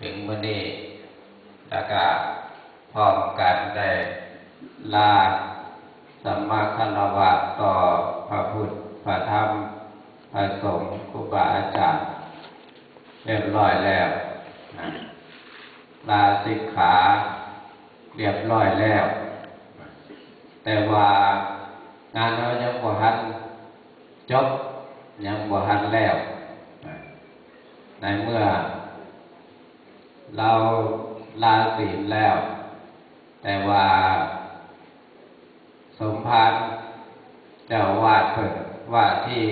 ถึงมื้อนี้แล้วก็พร้อมกันได้ลาสัมมาคารวะต่อพระพุทธพระธรรมพระสงฆ์ครูบาอาจารย์เรียบร้อยแล้วนะลาสิกขาเรียบร้อยแล้ว แต่ว่างานเรายังบ่ทันจบยังบ่ทันแล้ว ในเมื่อ เราลาศีลแล้ว แต่ว่าสมภารเจ้าวาดเพิ่นว่าที่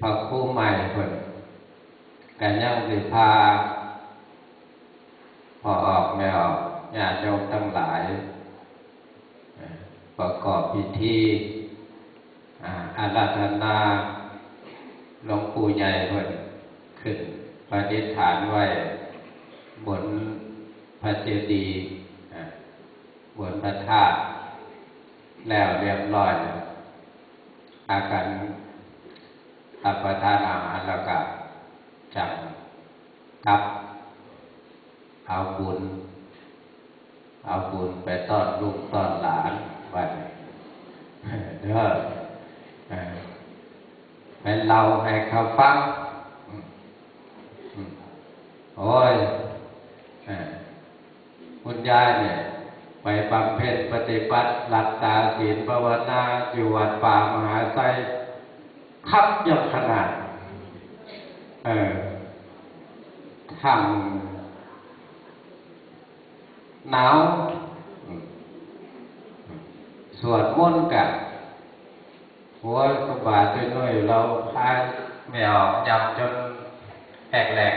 พระคู่ใหม่เพิ่นกันยังสิพา พอออกแมวญาติโยมทั้งหลาย ประกอบพิธีอาอาราธนาหลวงปู่ใหญ่เพิ่นขึ้นปฏิษฐานไว้ พระเจดีย์บนพระธาตุแล้วเรียบร้อยอาการรัประทานอาหารแล้วก็จังกลับ เอาบุญ เอาบุญไปต้อนลูกต้อนหลานไว้เด้อเออให้เราให้เขาฟัง โอ้ย คุณยายเนี่ยไปบำเพ็ญปฏิบัติหลักษาศีลภาวนาอยู่วัดป่ามหาไซคับยกขนาด เออทำหนาวสวดมนต์กันหัวกบาดด้วยๆเราพายไม่ออกยำจนแหกแหลก